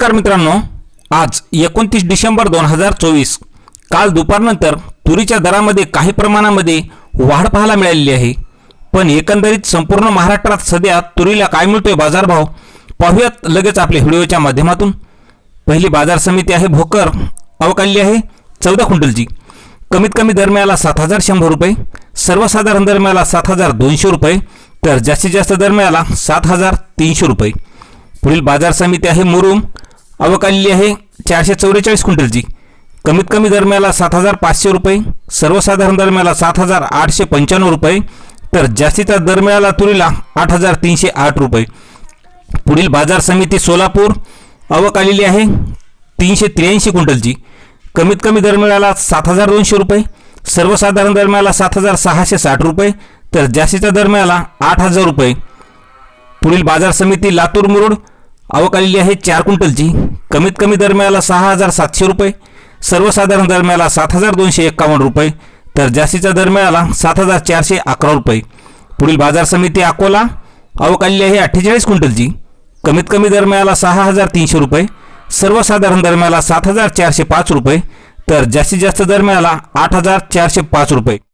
नमस्कार मित्रांनो आज एकोणतीस डिसेंबर दोन हजार चोवीस काल दुपारनंतर तुरीच्या दरामध्ये काही प्रमाणामध्ये वाढ पाहायला मिळालेली आहे. पण एकंदरीत संपूर्ण महाराष्ट्रात सध्या तुरीला काय मिळतोय बाजारभाव पाहूयात लगेच आपल्या व्हिडिओच्या माध्यमातून. पहिली बाजार समिती आहे भोकर अवकाळली आहे चौदा क्विंटलची. कमीत कमी दरम्याला सात हजार शंभर रुपये सर्वसाधारण दरम्याला सात हजार दोनशे रुपये तर जास्तीत जास्त दरम्याला सात हजार तीनशे रुपये. पुढील बाजार समिती आहे मुरुम आवक आलेली आहे चारशे चौवेचाळीस क्विंटलची. कमीत कमी दरम्याला सात हजार पाचशे रुपये सर्वसाधारण दरम्याला सात हजार आठशे पंच्याण्णव रुपये तर जास्तीचा दर मिळाला तुरीला आठ हजार तीनशे आठ रुपये. पुढील बाजार समिती सोलापूर आवक आलेली आहे तीनशे त्र्याऐंशी क्विंटलची. कमीत कमी दर मिळाला सात हजार दोनशे रुपये सर्वसाधारण दर मिळाला सात हजार सहाशे साठ रुपये तर जास्तीचा दर मिळाला आठ हजार रुपये. पुढील बाजार समिती लातूर मुरुड आवक आलेली आहे चार क्विंटलची. कमीत कमी दरम्याला सहा हजार सातशे रुपये. सर्वसाधारण दरम्याला सात हजार दोनशे एक्कावन्न रुपये. तर जास्तीचा दरम्याला सात हजार चारशे अकरा रुपये. पुढील बाजार समिती अकोला. आवक आलेली आहे अठ्ठेचाळीस क्विंटलची. कमीत कमी दरम्याला सहा हजार तीनशे रुपये. सर्वसाधारण दरम्याला सात हजार चारशे पाच रुपये. तर जास्तीत जास्त दरम्याला आठ हजार चारशे पाच रुपये.